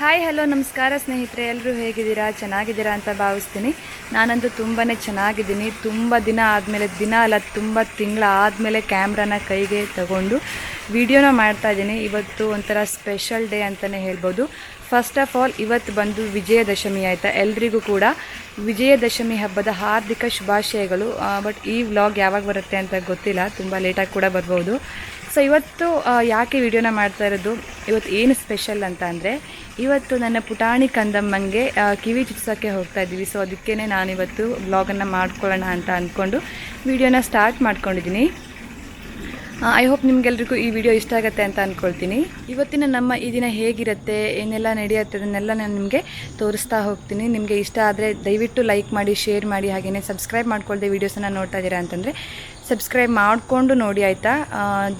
Hi hello ನಮಸ್ಕಾರ ಸ್ನೇಹಿತರೆ. ಎಲ್ಲರೂ ಹೇಗಿದ್ದೀರಾ? ಚೆನ್ನಾಗಿದ್ದೀರಾ ಅಂತ ಭಾವಿಸ್ತೀನಿ. ನಾನಂತೂ ತುಂಬಾ ಚೆನ್ನಾಗಿದ್ದೀನಿ. ತುಂಬ ದಿನ ಆದಮೇಲೆ, ದಿನ ಅಲ್ಲ, ತುಂಬ ತಿಂಗಳ ಆದಮೇಲೆ ಕ್ಯಾಮ್ರಾನ ಕೈಗೆ ತಗೊಂಡು ವಿಡಿಯೋನ ಮಾಡ್ತಾ ಇದ್ದೀನಿ. ಇವತ್ತು ಒಂಥರ ಸ್ಪೆಷಲ್ ಡೇ ಅಂತಲೇ ಹೇಳ್ಬೋದು. ಫಸ್ಟ್ ಆಫ್ ಆಲ್ ಇವತ್ತು ಬಂದು ವಿಜಯದಶಮಿ ಆಯಿತಾ? ಎಲ್ರಿಗೂ ಕೂಡ ವಿಜಯದಶಮಿ ಹಬ್ಬದ ಹಾರ್ದಿಕ ಶುಭಾಶಯಗಳು. ಬಟ್ ಈ ವ್ಲಾಗ್ ಯಾವಾಗ ಬರುತ್ತೆ ಅಂತ ಗೊತ್ತಿಲ್ಲ. ತುಂಬ ಲೇಟಾಗಿ ಕೂಡ ಬರ್ಬೋದು. ಸೊ ಇವತ್ತು ಯಾಕೆ ವಿಡಿಯೋನ ಮಾಡ್ತಾ ಇರೋದು? ಇವತ್ತು ಏನು ಸ್ಪೆಷಲ್ ಅಂತ ಅಂದರೆ, ಇವತ್ತು ನನ್ನ ಪುಟಾಣಿ ಕಂದಮ್ಮಂಗೆ ಕಿವಿ ಚಿಪ್ಸೋಕ್ಕೆ ಹೋಗ್ತಾ ಇದ್ದೀವಿ. ಸೊ ಅದಕ್ಕೇ ನಾನಿವತ್ತು ಬ್ಲಾಗನ್ನು ಮಾಡ್ಕೊಳ್ಳೋಣ ಅಂತ ಅಂದ್ಕೊಂಡು ವಿಡಿಯೋನ ಸ್ಟಾರ್ಟ್ ಮಾಡ್ಕೊಂಡಿದ್ದೀನಿ. ಐ ಹೋಪ್ ನಿಮ್ಗೆಲ್ರಿಗೂ ಈ ವಿಡಿಯೋ ಇಷ್ಟ ಆಗುತ್ತೆ ಅಂತ ಅಂದ್ಕೊಳ್ತೀನಿ ಇವತ್ತಿನ ನಮ್ಮ ಈ ದಿನ ಹೇಗಿರುತ್ತೆ, ಏನೆಲ್ಲ ನಡೆಯುತ್ತೆ ಅದನ್ನೆಲ್ಲ ನಾನು ನಿಮಗೆ ತೋರಿಸ್ತಾ ಹೋಗ್ತೀನಿ. ನಿಮಗೆ ಇಷ್ಟ ಆದರೆ ದಯವಿಟ್ಟು ಲೈಕ್ ಮಾಡಿ ಶೇರ್ ಮಾಡಿ ಹಾಗೆಯೇ ಸಬ್ಸ್ಕ್ರೈಬ್ ಮಾಡ್ಕೊಳ್ದೆ ವೀಡಿಯೋಸನ್ನು ನೋಡ್ತಾ ಇದ್ದೀರಾ ಅಂತಂದರೆ ಸಬ್ಸ್ಕ್ರೈಬ್ ಮಾಡಿಕೊಂಡು ನೋಡಿ ಆಯಿತಾ?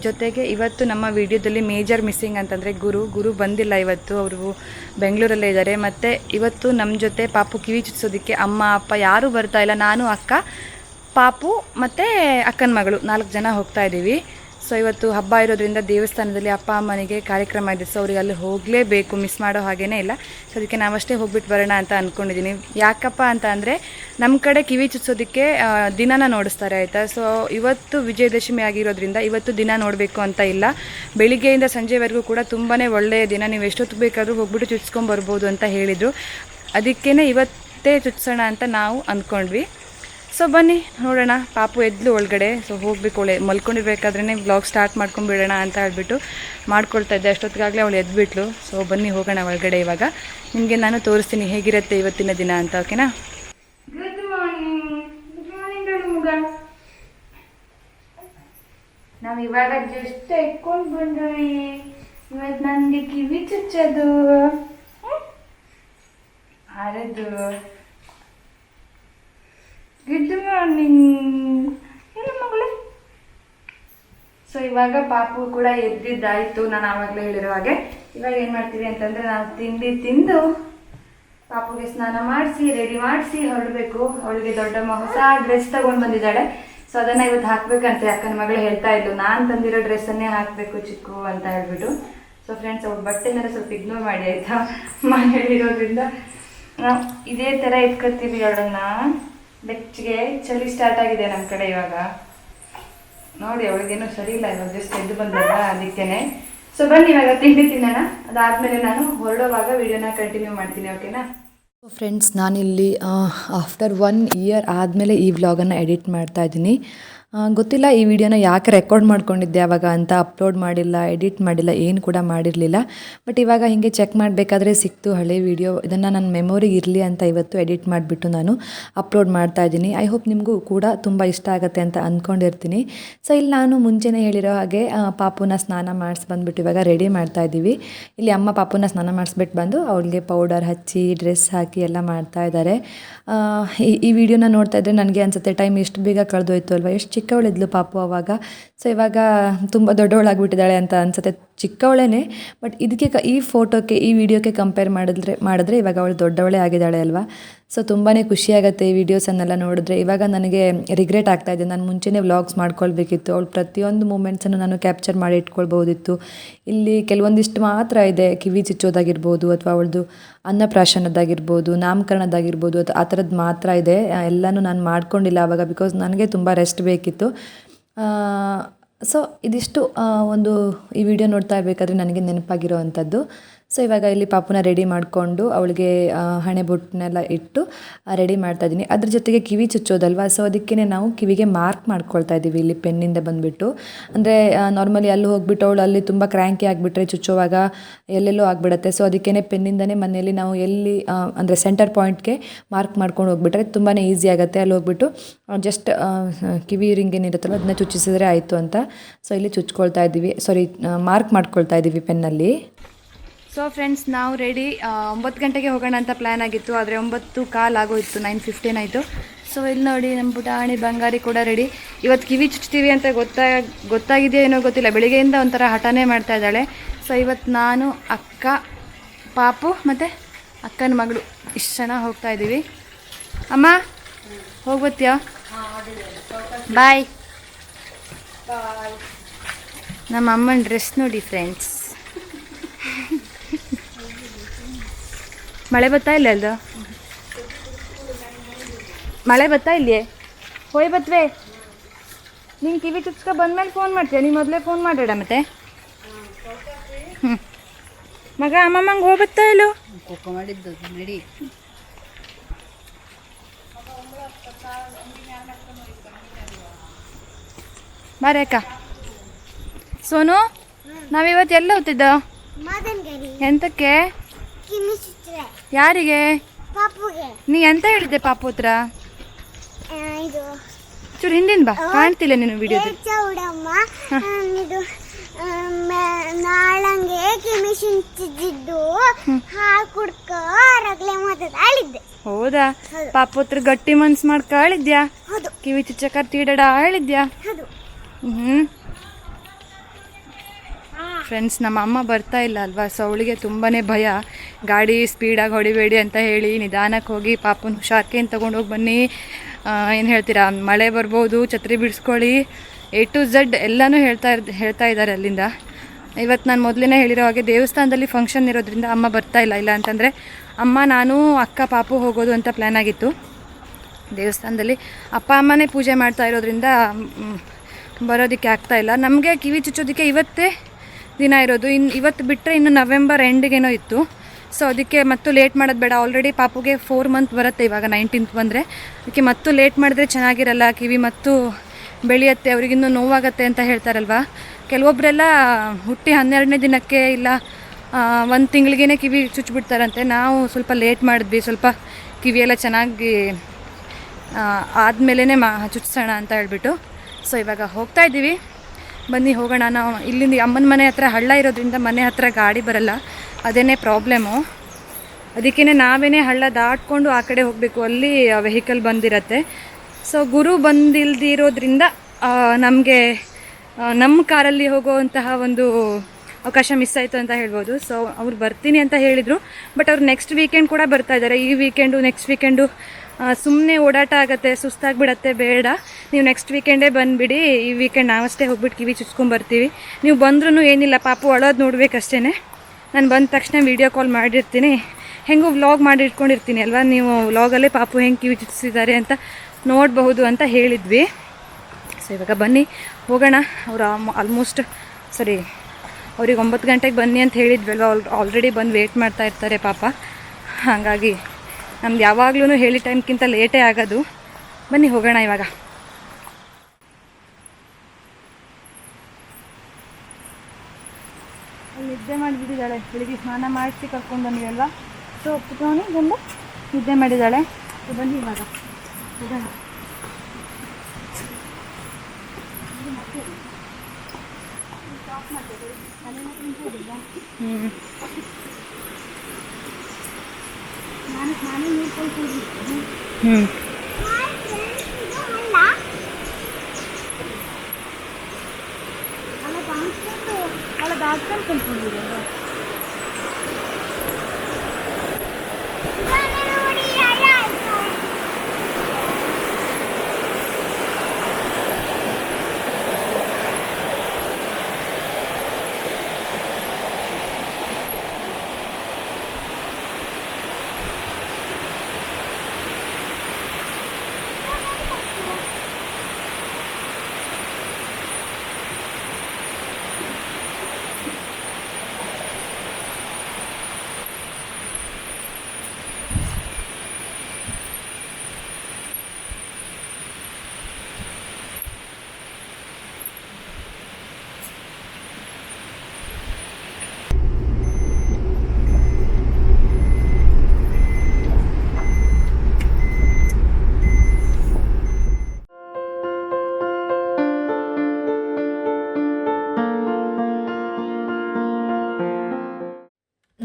ಜೊತೆಗೆ ಇವತ್ತು ನಮ್ಮ ವಿಡಿಯೋದಲ್ಲಿ ಮೇಜರ್ ಮಿಸ್ಸಿಂಗ್ ಅಂತಂದರೆ ಗುರು. ಗುರು ಬಂದಿಲ್ಲ ಇವತ್ತು, ಅವರು ಬೆಂಗಳೂರಲ್ಲೇ ಇದ್ದಾರೆ. ಮತ್ತು ಇವತ್ತು ನಮ್ಮ ಜೊತೆ ಪಾಪು ಕಿವಿ ಚುಚ್ಚಿಸೋದಕ್ಕೆ ಅಮ್ಮ, ಅಪ್ಪ ಯಾರೂ ಬರ್ತಾ ಇಲ್ಲ. ನಾನು, ಅಕ್ಕ, ಪಾಪು ಮತ್ತು ಅಕ್ಕನ ಮಗಳು. ನಾಲ್ಕು ಜನ ಹೋಗ್ತಾ ಇದ್ದೀವಿ. ಸೊ ಇವತ್ತು ಹಬ್ಬ ಇರೋದ್ರಿಂದ ದೇವಸ್ಥಾನದಲ್ಲಿ ಅಪ್ಪ, ಅಮ್ಮನಿಗೆ ಕಾರ್ಯಕ್ರಮ ಇದೆ. ಸೊ ಅವ್ರಿಗೆ ಅಲ್ಲಿ ಹೋಗಲೇಬೇಕು. ಮಿಸ್ ಮಾಡೋ ಹಾಗೇನೇ ಇಲ್ಲ. ಸೊ ಅದಕ್ಕೆ ನಾವಷ್ಟೇ ಹೋಗ್ಬಿಟ್ಟು ಬರೋಣ ಅಂತ ಅಂದ್ಕೊಂಡಿದ್ದೀನಿ ಯಾಕಪ್ಪ ಅಂತ ಅಂದರೆ ನಮ್ಮ ಕಡೆ ಕಿವಿ ಚುಚ್ಚೋದಕ್ಕೆ ದಿನಾನ ನೋಡಿಸ್ತಾರೆ, ಆಯಿತಾ? ಸೊ ಇವತ್ತು ವಿಜಯದಶಮಿ ಆಗಿರೋದ್ರಿಂದ ಇವತ್ತು ದಿನ ನೋಡಬೇಕು ಅಂತ ಇಲ್ಲ. ಬೆಳಿಗ್ಗೆಯಿಂದ ಸಂಜೆವರೆಗೂ ಕೂಡ ತುಂಬಾ ಒಳ್ಳೆಯ ದಿನ. ನೀವು ಎಷ್ಟೊತ್ತು ಬೇಕಾದರೂ ಹೋಗ್ಬಿಟ್ಟು ಚುಚ್ಕೊಂಡು ಬರ್ಬೋದು ಅಂತ ಹೇಳಿದರು. ಅದಕ್ಕೇ ಇವತ್ತೇ ಚುಚ್ಸೋಣ ಅಂತ ನಾವು ಅಂದ್ಕೊಂಡ್ವಿ ಸೊ ಬನ್ನಿ, ನೋಡೋಣ. ಪಾಪು ಎದ್ಲು ಒಳಗಡೆ. ಸೊ ಹೋಗ್ಬೇಕು. ಒಳ್ಳೆ ಮಲ್ಕೊಂಡಿರ್ಬೇಕಾದ್ರೇ ಬ್ಲಾಗ್ ಸ್ಟಾರ್ಟ್ ಮಾಡ್ಕೊಂಡ್ಬಿಡೋಣ ಅಂತ ಹೇಳ್ಬಿಟ್ಟು ಮಾಡ್ಕೊಳ್ತಾ ಇದ್ದೆ. ಅಷ್ಟೊತ್ತಿಗಾಗಲೇ ಅವಳು ಎದ್ಬಿಟ್ಲು. ಸೊ ಬನ್ನಿ, ಹೋಗೋಣ ಒಳಗಡೆ ಇವಾಗ. ನಿಮಗೆ ನಾನು ತೋರಿಸ್ತೀನಿ ಹೇಗಿರುತ್ತೆ ಇವತ್ತಿನ ದಿನ ಅಂತ, ಓಕೆನಾ? ಗುಡ್ ನಾವು ಇವಾಗ ಜಸ್ಟ್ ಇಟ್ಕೊಂಡು ಬಂದ್ವಿ. ಇವತ್ತು ನನಗೆ ಕಿವಿ ಚುಚ್ಚೋದು. ಹರದು ಗುಡ್ ಮಾರ್ನಿಂಗ್ ಏನು ಮಗಳೇ ಸೊ ಇವಾಗ ಪಾಪು ಕೂಡ ಎದ್ದಿದ್ದಾಯಿತು. ನಾನು ಆವಾಗಲೇ ಹೇಳಿರೋ ಹಾಗೆ. ಇವಾಗ ಏನು ಮಾಡ್ತೀವಿ ಅಂತಂದರೆ ನಾನು ತಿಂಡಿ ತಿಂದು ಪಾಪುಗೆ ಸ್ನಾನ ಮಾಡಿಸಿ ರೆಡಿ ಮಾಡಿಸಿ ಹೊರಡಬೇಕು. ಅವಳಿಗೆ ದೊಡ್ಡಮ್ಮ ಹೊಸ ಡ್ರೆಸ್ ತಗೊಂಡು ಬಂದಿದ್ದಾಳೆ. ಸೊ ಅದನ್ನು ಇವತ್ತು ಹಾಕಬೇಕಂತೆ ಅಕ್ಕನ ಮಗಳು ಹೇಳ್ತಾ ಇದ್ದು ನಾನು ತಂದಿರೋ ಡ್ರೆಸ್ಸನ್ನೇ ಹಾಕಬೇಕು ಚಿಕ್ಕು ಅಂತ ಹೇಳ್ಬಿಟ್ಟು. ಸೊ ಫ್ರೆಂಡ್ಸ್ ಅವ್ರ ಬಟ್ಟೆನೆಲ್ಲ ಸ್ವಲ್ಪ ಇಗ್ನೋರ್ ಮಾಡಿ, ಆಯಿತಾ? ಮನೇಲಿರೋದ್ರಿಂದ. ನಾವು ಇದೇ ಥರ ಇಟ್ಕೊತೀವಿ ಅವಳನ್ನ. ಬೆಚ್ಚಗೆ ಚಳಿ ಸ್ಟಾರ್ಟ್ ಆಗಿದೆ ನಮ್ಮ ಕಡೆ ಇವಾಗ. ನೋಡಿ, ಅವಳಿಗೇನು ಸರಿ ಇಲ್ಲ, ಇವಾಗ ಜಸ್ಟ್ ಎದ್ದು ಬಂದಲ್ಲ ಅದಕ್ಕೇನೆ. ಸೊ ಬನ್ನಿ, ಇವಾಗ ತಿಂಡಿ ತಿನ್ನೋಣ. ಅದಾದಮೇಲೆ ನಾನು ಹೊರಡುವಾಗ ವಿಡಿಯೋನ ಕಂಟಿನ್ಯೂ ಮಾಡ್ತೀನಿ ಓಕೆನಾ ಫ್ರೆಂಡ್ಸ್ ನಾನಿಲ್ಲಿ ಆಫ್ಟರ್ ಒನ್ ಇಯರ್ ಆದಮೇಲೆ ಈ ವ್ಲಾಗನ್ನು ಎಡಿಟ್ ಮಾಡ್ತಾ ಇದ್ದೀನಿ. ಗೊತ್ತಿಲ್ಲ, ಈ ವಿಡಿಯೋನ ಯಾಕೆ ರೆಕಾರ್ಡ್ ಮಾಡ್ಕೊಂಡಿದ್ದೆ ಅವಾಗ ಅಂತ ಅಪ್ಲೋಡ್ ಮಾಡಿಲ್ಲ ಎಡಿಟ್ ಮಾಡಿಲ್ಲ, ಏನು ಕೂಡ ಮಾಡಿರಲಿಲ್ಲ. ಬಟ್ ಇವಾಗ ಹೀಗೆ ಚೆಕ್ ಮಾಡಬೇಕಾದ್ರೆ ಸಿಕ್ತು, ಹಳೆ ವಿಡಿಯೋ ಇದನ್ನು ನನ್ನ ಮೆಮೊರಿಗೆ ಇರಲಿ ಅಂತ ಇವತ್ತು ಎಡಿಟ್ ಮಾಡಿಬಿಟ್ಟು ನಾನು ಅಪ್ಲೋಡ್ ಮಾಡ್ತಾ ಇದ್ದೀನಿ. ಐ ಹೋಪ್ ನಿಮಗೂ ಕೂಡ ತುಂಬ ಇಷ್ಟ ಆಗುತ್ತೆ ಅಂತ ಅಂದ್ಕೊಂಡಿರ್ತೀನಿ ಸೊ ಇಲ್ಲಿ ನಾನು ಮುಂಚೆನೇ ಹೇಳಿರೋ ಹಾಗೆ ಪಾಪುನ ಸ್ನಾನ ಮಾಡಿಸಿ ಬಂದುಬಿಟ್ಟು ಇವಾಗ ರೆಡಿ ಮಾಡ್ತಾ ಇದ್ದೀವಿ. ಇಲ್ಲಿ ಅಮ್ಮ ಪಾಪುನ ಸ್ನಾನ ಮಾಡಿಸ್ಬಿಟ್ಟು ಬಂದು ಅವಳಿಗೆ ಪೌಡರ್ ಹಚ್ಚಿ ಡ್ರೆಸ್ ಹಾಕಿ ಎಲ್ಲ ಮಾಡ್ತಾ ಇದ್ದಾರೆ. ಈ ವಿಡಿಯೋನ ನೋಡ್ತಾ ಇದ್ದರೆ ನನಗೆ ಅನ್ಸುತ್ತೆ, ಟೈಮ್ ಎಷ್ಟು ಬೇಗ ಕಳೆದೋಯ್ತು ಅಲ್ವಾ? ಎಷ್ಟು ಚಿಕ್ಕವಳಿದ್ಲು ಪಾಪು ಅವಾಗ. ಸೊ ಇವಾಗ ತುಂಬ ದೊಡ್ಡವಳಾಗ್ಬಿಟ್ಟಿದ್ದಾಳೆ ಅಂತ ಅನ್ಸುತ್ತೆ. ಚಿಕ್ಕವಳೇನೆ ಬಟ್ ಇದಕ್ಕೆ ಈ ಫೋಟೋಕ್ಕೆ ಈ ವಿಡಿಯೋಕ್ಕೆ ಕಂಪೇರ್ ಮಾಡಿದ್ರೆ ಮಾಡಿದ್ರೆ ಇವಾಗ ಅವಳು ದೊಡ್ಡವಳೇ ಆಗಿದ್ದಾಳೆ ಅಲ್ವಾ? ಸೊ ತುಂಬಾ ಖುಷಿಯಾಗುತ್ತೆ ಈ ವಿಡಿಯೋಸನ್ನೆಲ್ಲ ನೋಡಿದ್ರೆ. ಇವಾಗ ನನಗೆ ರಿಗ್ರೆಟ್ ಆಗ್ತಾ ಇದೆ. ನಾನು ಮುಂಚೆನೇ ವ್ಲಾಗ್ಸ್ ಮಾಡ್ಕೊಳ್ಬೇಕಿತ್ತು. ಅವಳು ಪ್ರತಿಯೊಂದು ಮೂಮೆಂಟ್ಸನ್ನು ನಾನು ಕ್ಯಾಪ್ಚರ್ ಮಾಡಿ ಇಟ್ಕೊಳ್ಬೋದಿತ್ತು ಇಲ್ಲಿ ಕೆಲವೊಂದಿಷ್ಟು ಮಾತ್ರ ಇದೆ. ಕಿವಿ ಚುಚ್ಚೋದಾಗಿರ್ಬೋದು ಅಥವಾ ಅವಳದು ಅನ್ನಪ್ರಾಶನದಾಗಿರ್ಬೋದು ನಾಮಕರಣದಾಗಿರ್ಬೋದು ಅಥವಾ ಆ ಥರದ್ದು ಮಾತ್ರ ಇದೆ. ಎಲ್ಲನೂ ನಾನು ಮಾಡ್ಕೊಂಡಿಲ್ಲ ಆವಾಗ ಬಿಕಾಸ್ ನನಗೆ ತುಂಬ ರೆಸ್ಟ್ ಬೇಕಿತ್ತು. ಸೊ ಇದಿಷ್ಟು ಒಂದು ಈ ವಿಡಿಯೋ ನೋಡ್ತಾ ಇರಬೇಕಾದ್ರೆ ನನಗೆ ನೆನಪಾಗಿರೋ ಅಂಥದ್ದು ಸೊ ಇವಾಗ ಇಲ್ಲಿ ಪಾಪುನ ರೆಡಿ ಮಾಡಿಕೊಂಡು ಅವಳಿಗೆ ಹಣೆ ಬೊಟ್ಟನ್ನೆಲ್ಲ ಇಟ್ಟು ರೆಡಿ ಮಾಡ್ತಾ ಇದ್ದೀನಿ. ಅದ್ರ ಜೊತೆಗೆ ಕಿವಿ ಚುಚ್ಚೋದಲ್ವಾ? ಸೊ ಅದಕ್ಕೇ ನಾವು ಕಿವಿಗೆ ಮಾರ್ಕ್ ಮಾಡ್ಕೊಳ್ತಾ ಇದ್ದೀವಿ ಇಲ್ಲಿ ಪೆನ್ನಿಂದ ಬಂದುಬಿಟ್ಟು. ಅಂದರೆ ನಾರ್ಮಲಿ ಅಲ್ಲಿ ಹೋಗ್ಬಿಟ್ಟು ಅವಳು ಅಲ್ಲಿ ತುಂಬ ಕ್ರ್ಯಾಂಕಿ ಆಗಿಬಿಟ್ರೆ, ಚುಚ್ಚುವಾಗ ಎಲ್ಲೆಲ್ಲೋ ಆಗಿಬಿಡತ್ತೆ. ಸೊ ಅದಕ್ಕೇ ಪೆನ್ನಿಂದನೇ ಮನೆಯಲ್ಲಿ ನಾವು ಎಲ್ಲಿ ಅಂದರೆ ಸೆಂಟರ್ ಪಾಯಿಂಟ್ಗೆ ಮಾರ್ಕ್ ಮಾಡ್ಕೊಂಡು ಹೋಗ್ಬಿಟ್ರೆ ತುಂಬಾ ಈಸಿ ಆಗುತ್ತೆ. ಅಲ್ಲಿ ಹೋಗ್ಬಿಟ್ಟು ಜಸ್ಟ್ ಕಿವಿ ರಿಂಗ್ ಏನಿರುತ್ತಲ್ಲ ಅದನ್ನ ಚುಚ್ಚಿಸಿದ್ರೆ ಆಯಿತು ಅಂತ. ಸೊ ಇಲ್ಲಿ ಚುಚ್ಕೊಳ್ತಾ ಇದ್ದೀವಿ. ಸಾರಿ ಮಾರ್ಕ್ ಮಾಡ್ಕೊಳ್ತಾ ಇದ್ದೀವಿ ಪೆನ್ನಲ್ಲಿ ಸೊ ಫ್ರೆಂಡ್ಸ್ ನಾವು ರೆಡಿ ಒಂಬತ್ತು ಗಂಟೆಗೆ ಹೋಗೋಣ ಅಂತ ಪ್ಲ್ಯಾನ್ ಆಗಿತ್ತು. ಆದರೆ ಒಂಬತ್ತು ಕಾಲ್ ಆಗೋಯಿತು. ನೈನ್ ಫಿಫ್ಟೀನ್ ಆಯಿತು. ಸೊ ಇಲ್ಲಿ ನೋಡಿ ನಮ್ಮ ಪುಟಾಣಿ ಬಂಗಾರಿ ಕೂಡ ರೆಡಿ ಇವತ್ತು ಕಿವಿ ಚುಚ್ತೀವಿ ಅಂತ ಗೊತ್ತಾ ಗೊತ್ತಾಗಿದೆಯೋ ಏನೋ ಗೊತ್ತಿಲ್ಲ. ಬೆಳಿಗ್ಗೆಯಿಂದ ಒಂಥರ ಹಠನೇ ಮಾಡ್ತಾ ಇದ್ದಾಳೆ. ಸೊ ಇವತ್ತು ನಾನು ಅಕ್ಕ ಪಾಪು ಮತ್ತು ಅಕ್ಕನ ಮಗಳು. ಇಷ್ಟು ಜನ ಹೋಗ್ತಾ ಇದ್ದೀವಿ ಅಮ್ಮ ಹೋಗ್ಬತ್ತೀಯ? ಬಾಯ್ ನಮ್ಮ ಅಮ್ಮನ ಡ್ರೆಸ್ ನೋಡಿ ಫ್ರೆಂಡ್ಸ್ ಮಳೆ ಬತ್ತಾ ಇಲ್ಲ ಅಲ್ದ? ಮಳೆ ಬತ್ತಾ ಇಲ್ಲಿಯೇ? ಹೋಯ್ ಬತ್ವೆ ನೀನು ಕಿವಿ ಚುಚ್ಕೊ ಬಂದ್ಮೇಲೆ ಫೋನ್ ಮಾಡ್ತೀಯ? ನೀನು ಮೊದಲೇ ಫೋನ್ ಮಾಡಬೇಡ ಮತ್ತೆ. ಹ್ಞೂ ಮಗ ಅಮ್ಮಮ್ಮಂಗೆ ಹೋಗಿ ಬರ್ತಾ ಇಲ್ಲೋ? ಮಾಡಿದ್ದು ನಡಿ ಬಾರೆ ಅಕ್ಕ. ಸೋನು ನಾವಿವತ್ತು ಎಲ್ಲ ಹೋಗ್ತಿದ್ದ ಎಂತಕ್ಕೆ? ಯಾರಿಗೆ? ಪಾಪುಗೆ. ನೀ ಎಂತ ಹೇಳಿದ್ದೆ ಪಾಪು ಹತ್ರ? ಇದು. ಚೂರು ಹಿಂದಿನ ಬಾ ಕಾಣ್ತಿಲ್ಲ ನೀನು ವಿಡಿಯೋ ಚೌಡಮ್ಮ ಇದು ನಾಳಂಗೆ ಹಾಲು ಕುಡ್ಕ ರಗ್ಲೆ ಹೌದಾ? ಪಾಪ ಹತ್ರ ಗಟ್ಟಿ ಮನ್ಸ್ ಮಾಡ್ಕ ಹೇಳಿದ್ಯಾ ಕಿವಿ ಚುಚ್ಚಕರ್ ತೀಡಡ ಹೇಳಿದ್ಯಾ ಹ್ಮ್. ಫ್ರೆಂಡ್ಸ್ ನಮ್ಮ ಅಮ್ಮ ಬರ್ತಾ ಇಲ್ಲ ಅಲ್ವಾ? ಸೊ ಅವಳಿಗೆ ತುಂಬಾನೇ ಭಯ. ಗಾಡಿ ಸ್ಪೀಡಾಗಿ ಹೊಡಿಬೇಡಿ ಅಂತ ಹೇಳಿ ನಿಧಾನಕ್ಕೆ ಹೋಗಿ ಪಾಪನ ಹುಷಾರ್ಕೇನು ತೊಗೊಂಡೋಗಿ ಬನ್ನಿ. ಏನು ಹೇಳ್ತೀರಾ? ಮಳೆ ಬರ್ಬೋದು, ಛತ್ರಿ ಬಿಡಿಸ್ಕೊಳ್ಳಿ. ಎ ಟು ಝಡ್ ಎಲ್ಲನೂ ಹೇಳ್ತಾ ಇರ್, ಹೇಳ್ತಾ ಇದ್ದಾರೆ ಅಲ್ಲಿಂದ. ಇವತ್ತು ನಾನು ಮೊದಲೇ ಹೇಳಿರೋ ಹಾಗೆ ದೇವಸ್ಥಾನದಲ್ಲಿ ಫಂಕ್ಷನ್ ಇರೋದ್ರಿಂದ ಅಮ್ಮ ಬರ್ತಾ ಇಲ್ಲ. ಇಲ್ಲ ಅಂತಂದರೆ ಅಮ್ಮ, ನಾನು, ಅಕ್ಕ, ಪಾಪು ಹೋಗೋದು ಅಂತ ಪ್ಲ್ಯಾನ್ ಆಗಿತ್ತು. ದೇವಸ್ಥಾನದಲ್ಲಿ ಅಪ್ಪ, ಅಮ್ಮನೇ ಪೂಜೆ ಮಾಡ್ತಾ ಇರೋದ್ರಿಂದ ಬರೋದಕ್ಕೆ ಆಗ್ತಾ ಇಲ್ಲ. ನಮಗೆ ಕಿವಿ ಚುಚ್ಚೋದಕ್ಕೆ ಇವತ್ತೇ ದಿನ ಇರೋದು. ಇನ್ನು ಇವತ್ತು ಬಿಟ್ಟರೆ ಇನ್ನು ನವೆಂಬರ್ ಎಂಡ್ಗೇನೋ ಇತ್ತು. ಸೊ ಅದಕ್ಕೆ ಮತ್ತು ಲೇಟ್ ಮಾಡೋದು ಬೇಡ. ಆಲ್ರೆಡಿ ಪಾಪುಗೆ ಫೋರ್ ಮಂತ್ ಬರುತ್ತೆ ಇವಾಗ ನೈನ್ಟೀನ್ತ್ ಬಂದರೆ. ಅದಕ್ಕೆ ಮತ್ತೂ ಲೇಟ್ ಮಾಡಿದ್ರೆ ಚೆನ್ನಾಗಿರಲ್ಲ. ಕಿವಿ ಮತ್ತು ಬೆಳೆಯುತ್ತೆ, ಅವ್ರಿಗಿನ್ನೂ ನೋವಾಗತ್ತೆ ಅಂತ ಹೇಳ್ತಾರಲ್ವ? ಕೆಲವೊಬ್ಬರೆಲ್ಲ ಹುಟ್ಟಿ ಹನ್ನೆರಡನೇ ದಿನಕ್ಕೆ ಇಲ್ಲ ಒಂದು ತಿಂಗಳಿಗೇ ಕಿವಿ ಚುಚ್ಚಿಬಿಡ್ತಾರಂತೆ ನಾವು ಸ್ವಲ್ಪ ಲೇಟ್ ಮಾಡಿದ್ವಿ. ಸ್ವಲ್ಪ ಕಿವಿಯೆಲ್ಲ ಚೆನ್ನಾಗಿ ಆದಮೇಲೆ ಮಾ ಚುಚ್ಚಿಸೋಣ ಅಂತ ಹೇಳ್ಬಿಟ್ಟು. ಸೊ ಇವಾಗ ಹೋಗ್ತಾ ಇದ್ದೀವಿ. ಬನ್ನಿ ಹೋಗೋಣ. ನಾವು ಇಲ್ಲಿಂದ ಅಮ್ಮನ ಮನೆ ಹತ್ರ ಹಳ್ಳ ಇರೋದ್ರಿಂದ ಮನೆ ಹತ್ರ ಗಾಡಿ ಬರಲ್ಲ. ಅದೇನೇ ಪ್ರಾಬ್ಲಮ್ಮು ಅದಕ್ಕೇ ನಾವೇನೇ ಹಳ್ಳ ದಾಟ್ಕೊಂಡು ಆ ಕಡೆ ಹೋಗಬೇಕು. ಅಲ್ಲಿ ವೆಹಿಕಲ್ ಬಂದಿರತ್ತೆ. ಸೊ ಗುರು ಬಂದಿಲ್ದಿರೋದ್ರಿಂದ ನಮಗೆ ನಮ್ಮ ಕಾರಲ್ಲಿ ಹೋಗುವಂತಹ ಒಂದು ಅವಕಾಶ ಮಿಸ್ ಆಯಿತು ಅಂತ ಹೇಳ್ಬೋದು. ಸೊ ಅವ್ರು ಬರ್ತೀನಿ ಅಂತ ಹೇಳಿದರು. ಬಟ್ ಅವ್ರು ನೆಕ್ಸ್ಟ್ ವೀಕೆಂಡ್ ಕೂಡ ಬರ್ತಾ ಇದ್ದಾರೆ. ಈ ವೀಕೆಂಡು ನೆಕ್ಸ್ಟ್ ವೀಕೆಂಡು ಸುಮ್ಮನೆ ಓಡಾಟ ಆಗುತ್ತೆ, ಸುಸ್ತಾಗಿಬಿಡತ್ತೆ, ಬೇಡ. ನೀವು ನೆಕ್ಸ್ಟ್ ವೀಕೆಂಡೇ ಬಂದುಬಿಡಿ, ಈ ವೀಕೆಂಡ್ ನಾವಷ್ಟೇ ಹೋಗ್ಬಿಟ್ಟು ಕಿವಿ ಚುಚ್ಕೊಂಬರ್ತೀವಿ ನೀವು ಬಂದ್ರೂ ಏನಿಲ್ಲ, ಪಾಪು ಅಳೋದು ನೋಡ್ಬೇಕಷ್ಟೇ ನಾನು ಬಂದ ತಕ್ಷಣ ವೀಡಿಯೋ ಕಾಲ್ ಮಾಡಿರ್ತೀನಿ. ಹೆಂಗೂ ವ್ಲಾಗ್ ಮಾಡಿ ಇಟ್ಕೊಂಡಿರ್ತೀನಿ ಅಲ್ವಾ? ನೀವು ವ್ಲಾಗಲ್ಲೇ ಪಾಪು ಹೆಂಗೆ ಕಿವಿ ಚುಚ್ಚಿದ್ದಾರೆ ಅಂತ ನೋಡಬಹುದು ಅಂತ ಹೇಳಿದ್ವಿ. ಸೊ ಇವಾಗ ಬನ್ನಿ, ಹೋಗೋಣ. ಅವರು ಆಲ್ಮೋಸ್ಟ್ ಸರಿ ಅವ್ರಿಗೆ ಒಂಬತ್ತು ಗಂಟೆಗೆ ಬನ್ನಿ ಅಂತ ಹೇಳಿದ್ವಿ ಅಲ್ವಾ ಆಲ್ರೆಡಿ ಬಂದು ವೇಟ್ ಮಾಡ್ತಾ ಇರ್ತಾರೆ ಪಾಪ. ಹಾಗಾಗಿ ನಮ್ದು ಯಾವಾಗ್ಲೂ ಹೇಳಿ ಟೈಮ್ಗಿಂತ ಲೇಟೇ ಆಗೋದು. ಬನ್ನಿ ಹೋಗೋಣ ಇವಾಗ. ಅಲ್ಲಿ ನಿದ್ದೆ ಮಾಡಿಬಿಟ್ಟಿದ್ದಾಳೆ. ಬೆಳಿಗ್ಗೆ ಸ್ನಾನ ಮಾಡಿಸಿ ಕರ್ಕೊಂಡು ಬಂದಿವಲ್ವಾ ಸೊ ಕುತ್ಕೊಂಡು ಬಂದು ನಿದ್ದೆ ಮಾಡಿದ್ದಾಳೆ. ಬನ್ನಿ ಇವಾಗ. ಹ್ಞೂ ಹ್ಞೂ ಇದು ಅಲ್ಲ ಅಲ್ಲ ಕಾಣಿಸ್ಕೊಂಡು ಅವಳ ದಾಟ್ಕೊಂಡು ಕಲ್ತ್ಕೊಂಡಿದ್ದಾರೆ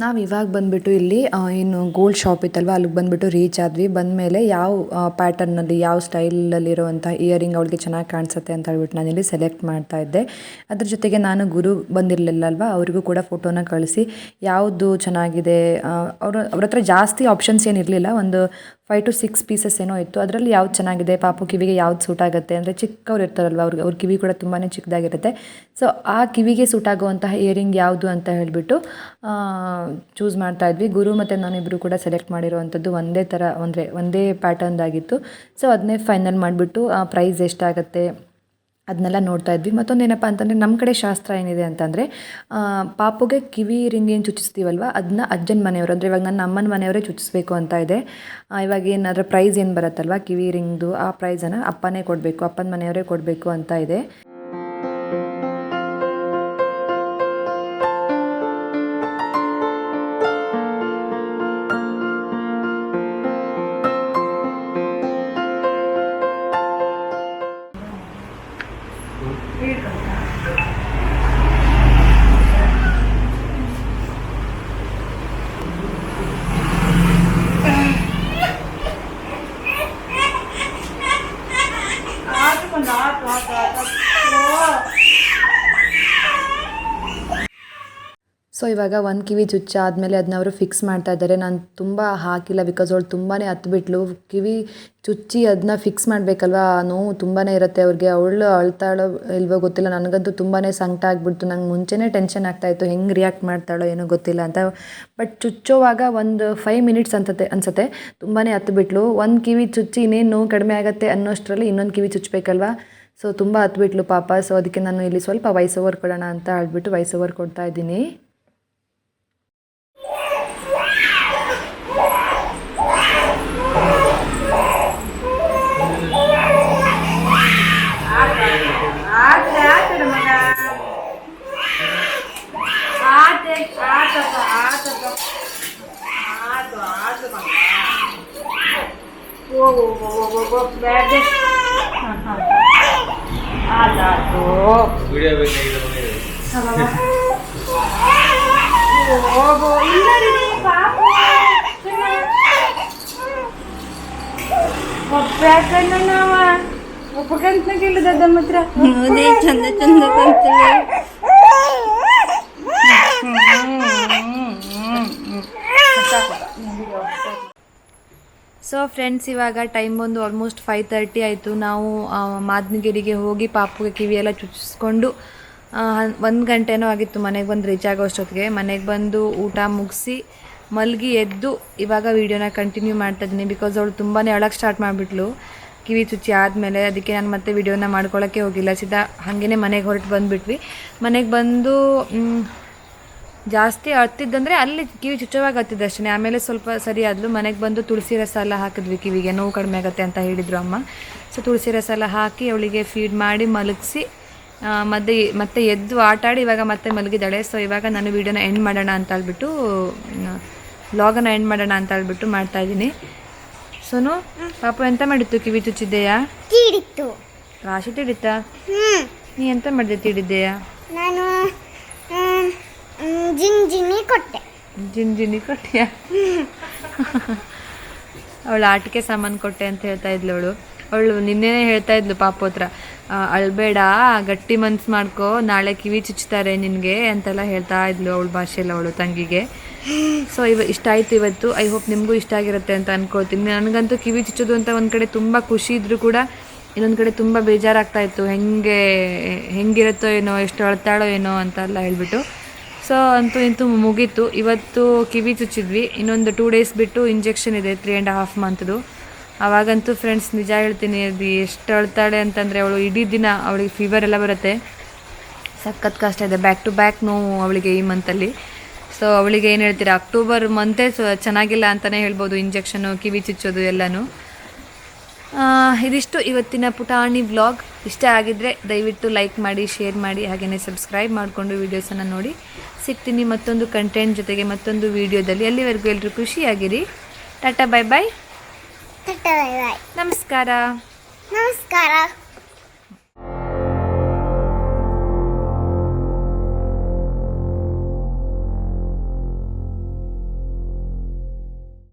ನಾವು ಇವಾಗ ಬಂದುಬಿಟ್ಟು ಇಲ್ಲಿ ಏನು ಗೋಲ್ಡ್ ಶಾಪ್ ಇತ್ತಲ್ವ, ಅಲ್ಲಿಗೆ ಬಂದುಬಿಟ್ಟು ರೀಚ್ ಆದ್ವಿ. ಬಂದಮೇಲೆ ಯಾವ ಪ್ಯಾಟರ್ನಲ್ಲಿ ಯಾವ ಸ್ಟೈಲಲ್ಲಿರುವಂಥ ಇಯರಿಂಗ್ ಅವಳಿಗೆ ಚೆನ್ನಾಗಿ ಕಾಣಿಸುತ್ತೆ ಅಂತ ಹೇಳ್ಬಿಟ್ಟು ನಾನಿಲ್ಲಿ ಸೆಲೆಕ್ಟ್ ಮಾಡ್ತಾ ಇದ್ದೆ. ಅದ್ರ ಜೊತೆಗೆ ನಾನು ಗುರು ಬಂದಿರಲಿಲ್ಲ ಅಲ್ವಾ ಅವರಿಗೂ ಕೂಡ ಫೋಟೋನ ಕಳಿಸಿ, ಯಾವುದು ಚೆನ್ನಾಗಿದೆ ಅವರು, ಅವ್ರ ಹತ್ರ ಜಾಸ್ತಿ ಆಪ್ಷನ್ಸ್ ಏನಿರಲಿಲ್ಲ ಒಂದು ಫೈವ್ ಟು ಸಿಕ್ಸ್ ಪೀಸಸ್ ಏನೋ ಇತ್ತು. ಅದರಲ್ಲಿ ಯಾವ್ದು ಚೆನ್ನಾಗಿದೆ? ಪಾಪು ಕಿವಿಗೆ ಯಾವ್ದು ಸೂಟ್ ಆಗುತ್ತೆ? ಅಂದರೆ ಚಿಕ್ಕವ್ರು ಇರ್ತಾರಲ್ವ ಅವ್ರಿಗೆ ಅವ್ರ ಕಿವಿ ಕೂಡ ತುಂಬಾ ಚಿಕ್ಕದಾಗಿರುತ್ತೆ. ಸೊ ಆ ಕಿವಿಗೆ ಸೂಟ್ ಆಗುವಂತಹ ಇಯರಿಂಗ್ ಯಾವುದು ಅಂತ ಹೇಳಿಬಿಟ್ಟು ಚೂಸ್ ಮಾಡ್ತಾ ಇದ್ವಿ. ಗುರು ಮತ್ತು ನಾನಿಬ್ಬರು ಕೂಡ ಸೆಲೆಕ್ಟ್ ಮಾಡಿರುವಂಥದ್ದು ಒಂದೇ ಥರ ಅಂದರೆ ಒಂದೇ ಪ್ಯಾಟರ್ನ್ದಾಗಿತ್ತು ಸೊ ಅದನ್ನೇ ಫೈನಲ್ ಮಾಡಿಬಿಟ್ಟು ಪ್ರೈಸ್ ಎಷ್ಟಾಗುತ್ತೆ? ಅದನ್ನೆಲ್ಲ ನೋಡ್ತಾ ಇದ್ವಿ. ಮತ್ತೊಂದು ಏನಪ್ಪ ಅಂತಂದರೆ ನಮ್ಮ ಕಡೆ ಶಾಸ್ತ್ರ ಏನಿದೆ ಅಂತಂದರೆ ಪಾಪುಗೆ ಕಿವಿ, ರಿಂಗ್ ಏನು ಚುಚ್ಚಿಸ್ತೀವಲ್ವ? ಅದನ್ನ ಅಜ್ಜನ ಮನೆಯವರು, ಅಂದರೆ ಇವಾಗ ನನ್ನ ಅಮ್ಮನ ಮನೆಯವರೇ ಚುಚ್ಚಿಸ್ಬೇಕು ಅಂತ ಇದೆ. ಇವಾಗ ಏನಾದರೂ ಪ್ರೈಸ್ ಏನು ಬರುತ್ತಲ್ವ? ಕಿವಿ, ರಿಂಗ್ದು, ಆ ಪ್ರೈಸನ್ನು ಅಪ್ಪನೇ ಕೊಡಬೇಕು, ಅಪ್ಪನ ಮನೆಯವರೇ ಕೊಡಬೇಕು ಅಂತ ಇದೆ. ಸೊ ಇವಾಗ ಒಂದು ಕಿವಿ ಚುಚ್ಚ ಆದಮೇಲೆ ಅದನ್ನ ಅವರು ಫಿಕ್ಸ್ ಮಾಡ್ತಾ ಇದ್ದಾರೆ. ನಾನು ತುಂಬ ಹಾಕಿಲ್ಲ ಬಿಕಾಸ್ ಅವಳು ತುಂಬಾ ಹತ್ಬಿಟ್ಲು. ಕಿವಿ ಚುಚ್ಚಿ ಅದನ್ನ ಫಿಕ್ಸ್ ಮಾಡಬೇಕಲ್ವಾ? ನೋವು ತುಂಬಾ ಇರುತ್ತೆ ಅವ್ರಿಗೆ. ಅವಳು ಅಳ್ತಾಳೋ ಇಲ್ವೋ ಗೊತ್ತಿಲ್ಲ. ನನಗಂತೂ ತುಂಬಾ ಸಂಕಟ ಆಗಿಬಿಡ್ತು. ನಂಗೆ ಮುಂಚೆನೇ ಟೆನ್ಷನ್ ಆಗ್ತಾಯಿತ್ತು ಹೆಂಗೆ ರಿಯಾಕ್ಟ್ ಮಾಡ್ತಾಳೋ ಏನೋ ಗೊತ್ತಿಲ್ಲ ಅಂತ. ಬಟ್ ಚುಚ್ಚೋವಾಗ ಒಂದು ಫೈವ್ ಮಿನಿಟ್ಸ್ ಅಂತತೆ ಅನ್ಸುತ್ತೆ. ತುಂಬಾ ಹತ್ಬಿಟ್ಲು. ಒಂದು ಕಿವಿ ಚುಚ್ಚಿ ಇನ್ನೇನು ನೋವು ಕಡಿಮೆ ಆಗುತ್ತೆ ಅನ್ನೋಷ್ಟರಲ್ಲಿ ಇನ್ನೊಂದು ಕಿವಿ ಚುಚ್ಚಬೇಕಲ್ವಾ ಸೊ ತುಂಬ ಹತ್ಬಿಟ್ಲು ಪಾಪ. ಸೊ ಅದಕ್ಕೆ ನಾನು ಇಲ್ಲಿ ಸ್ವಲ್ಪ ವಾಯ್ಸ್ ಓವರ್ ಕೊಡೋಣ ಅಂತ ಹೇಳ್ಬಿಟ್ಟು ವಾಯ್ಸ್ ಓವರ್ ಕೊಡ್ತಾ ಇದ್ದೀನಿ. ವಿಡಿಯೋ ಬೇಕಾಗಿದೆ ಹೌದೇ ಚಂದ ಚಂದ ಕಾಣ್ತದೆ ಸೊ ಫ್ರೆಂಡ್ಸ್ ಇವಾಗ ಟೈಮ್ ಬಂದು ಆಲ್ಮೋಸ್ಟ್ ಫೈವ್ ತರ್ಟಿ ಆಯಿತು. ನಾವು ಮಾದನಗಿರಿಗೆ ಹೋಗಿ ಪಾಪುಗೆ ಕಿವಿ ಎಲ್ಲ ಚುಚ್ಚಿಸ್ಕೊಂಡು ಒಂದು ಗಂಟೆನೂ ಆಗಿತ್ತು ಮನೆಗೆ ಬಂದು ರೀಚ್ ಆಗೋ ಅಷ್ಟೊತ್ತಿಗೆ. ಮನೆಗೆ ಬಂದು ಊಟ ಮುಗಿಸಿ, ಮಲಗಿ ಎದ್ದು ಇವಾಗ ವೀಡಿಯೋನ ಕಂಟಿನ್ಯೂ ಮಾಡ್ತಾ ಇದ್ದೀನಿ ಬಿಕಾಸ್ ಅವಳು ತುಂಬಾ ಅಳಕ್ಕೆ ಸ್ಟಾರ್ಟ್ ಮಾಡಿಬಿಟ್ಲು. ಕಿವಿ ಚುಚ್ಚಿ ಆದಮೇಲೆ ಅದಕ್ಕೆ ನಾನು ಮತ್ತೆ ವಿಡಿಯೋನ ಮಾಡ್ಕೊಳ್ಳೋಕ್ಕೆ ಹೋಗಿಲ್ಲ. ಸೀದಾ ಹಾಗೇ ಮನೆಗೆ ಹೊರಟು ಬಂದುಬಿಟ್ವಿ. ಮನೆಗೆ ಬಂದು ಜಾಸ್ತಿ ಅರ್ತಿದ್ದಂದ್ರೆ ಅಲ್ಲಿ ಕಿವಿ ಚುಚ್ಚವಾಗಿ ಹತ್ತಿದ್ದು ಅಷ್ಟೇ. ಆಮೇಲೆ ಸ್ವಲ್ಪ ಸರಿ ಆದ್ಲು ಮನೆಗೆ ಬಂದು ತುಳಸಿ ರಸ ಎಲ್ಲ ಹಾಕಿದ್ವಿ ಕಿವಿಗೆ. ನೋವು ಕಡಿಮೆ ಆಗುತ್ತೆ ಅಂತ ಹೇಳಿದ್ರು ಅಮ್ಮ. ಸೊ ತುಳಸಿ ರಸ ಎಲ್ಲ ಹಾಕಿ ಅವಳಿಗೆ ಫೀಡ್ ಮಾಡಿ ಮಲಗಿಸಿ ಮತ್ತೆ ಮತ್ತೆ ಎದ್ದು ಆಟಾಡಿ ಇವಾಗ ಮತ್ತೆ ಮಲಗಿದ್ದಾಳೆ. ಸೊ ಇವಾಗ ನಾನು ವೀಡಿಯೋನ ಎಂಡ್ ಮಾಡೋಣ ಅಂತ ಹೇಳ್ಬಿಟ್ಟು ವ್ಲಾಗನ್ನ ಎಂಡ್ ಮಾಡೋಣ ಅಂತ ಹೇಳ್ಬಿಟ್ಟು ಮಾಡ್ತಾ ಇದ್ದೀನಿ. ಸೋನು ಪಾಪ ಎಂತ ಮಾಡಿತ್ತು ಕಿವಿ ಚುಚ್ಚಿದ್ದೆಯಾ? ರಾಶಿ ತಿಡಿತ ನೀ ಎಂತ ಮಾಡಿದೆ ತಿಡಿದ್ದೆಯಾ? ನಾನು ಜಿಂಜಿನಿ ಕೊಟ್ಟೆ. ಜಿಂಜಿನಿ ಕೊಟ್ಟಿಯಾ? ಅವಳು ಆಟಿಕೆ ಸಾಮಾನು ಕೊಟ್ಟೆ ಅಂತ ಹೇಳ್ತಾ ಇದ್ಲು ಅವಳು. ಅವಳು ನಿನ್ನೆನೇ ಹೇಳ್ತಾ ಇದ್ಲು ಪಾಪ ಹತ್ರ ಅಳ್ಬೇಡ, ಗಟ್ಟಿ ಮನ್ಸು ಮಾಡ್ಕೋ, ನಾಳೆ ಕಿವಿ ಚುಚ್ತಾರೆ ನಿನಗೆ ಅಂತೆಲ್ಲ ಹೇಳ್ತಾ ಇದ್ಲು ಅವಳ ಭಾಷೆಯಲ್ಲಿ ಅವಳು ತಂಗಿಗೆ. ಸೊ ಇವ, ಇಷ್ಟ ಆಯ್ತು ಇವತ್ತು. ಐ ಹೋಪ್ ನಿಮಗೂ ಇಷ್ಟ ಆಗಿರುತ್ತೆ ಅಂತ ಅನ್ಕೋತೀನಿ ನನಗಂತೂ ಕಿವಿ ಚುಚ್ಚೋದು ಅಂತ ಒಂದು ಕಡೆ ತುಂಬ ಖುಷಿ ಇದ್ರೂ ಕೂಡ ಇನ್ನೊಂದು ಕಡೆ ತುಂಬ ಬೇಜಾರಾಗ್ತಾ ಇತ್ತು. ಹೆಂಗೆ, ಹೆಂಗಿರುತ್ತೋ ಏನೋ, ಎಷ್ಟು ಅಳ್ತಾಳೋ ಏನೋ ಅಂತೆಲ್ಲ ಹೇಳ್ಬಿಟ್ಟು. ಸೊ ಅಂತೂ ಇಂತೂ ಮುಗೀತು. ಇವತ್ತು ಕಿವಿ ಚುಚ್ಚಿದ್ವಿ. ಇನ್ನೊಂದು ಟೂ ಡೇಸ್ ಬಿಟ್ಟು ಇಂಜೆಕ್ಷನ್ ಇದೆ ತ್ರೀ ಆ್ಯಂಡ್ ಹಾಫ್ ಮಂತ್ದು ಅವಾಗಂತೂ ಫ್ರೆಂಡ್ಸ್ ನಿಜ ಹೇಳ್ತೀನಿ, ಅದು ಎಷ್ಟು ಅಳ್ತಾಳೆ ಅಂತಂದರೆ ಅವಳು ಇಡೀ ದಿನ ಅವಳಿಗೆ ಫೀವರ್ ಎಲ್ಲ ಬರುತ್ತೆ. ಸಖತ್ ಕಷ್ಟ ಇದೆ. ಬ್ಯಾಕ್ ಟು ಬ್ಯಾಕ್ ನೋವು ಅವಳಿಗೆ ಈ ಮಂತಲ್ಲಿ ಸೊ ಅವಳಿಗೆ ಏನು ಹೇಳ್ತೀರಾ? ಅಕ್ಟೋಬರ್ ಮಂತೇ ಸೊ, ಚೆನ್ನಾಗಿಲ್ಲ ಅಂತಲೇ ಹೇಳ್ಬೋದು ಇಂಜೆಕ್ಷನು ಕಿವಿ ಚುಚ್ಚೋದು ಎಲ್ಲನೂ. ಇದಿಷ್ಟು ಇವತ್ತಿನ ಪುಟಾಣಿ ವ್ಲಾಗ್ ಇಷ್ಟ ಆಗಿದ್ರೆ ದಯವಿಟ್ಟು ಲೈಕ್ ಮಾಡಿ ಶೇರ್ ಮಾಡಿ ಹಾಗೆಯೇ ಸಬ್ಸ್ಕ್ರೈಬ್ ಮಾಡಿಕೊಂಡು ವೀಡಿಯೋಸನ್ನು ನೋಡಿ. ಸಿಗ್ತೀನಿ ಮತ್ತೊಂದು ಕಂಟೆಂಟ್ ಜೊತೆಗೆ ಮತ್ತೊಂದು ವೀಡಿಯೋದಲ್ಲಿ ಅಲ್ಲಿವರೆಗೂ ಎಲ್ಲರೂ ಖುಷಿಯಾಗಿರಿ. Tata bye bye tata bye bye ನಮಸ್ಕಾರ. ನಮಸ್ಕಾರ.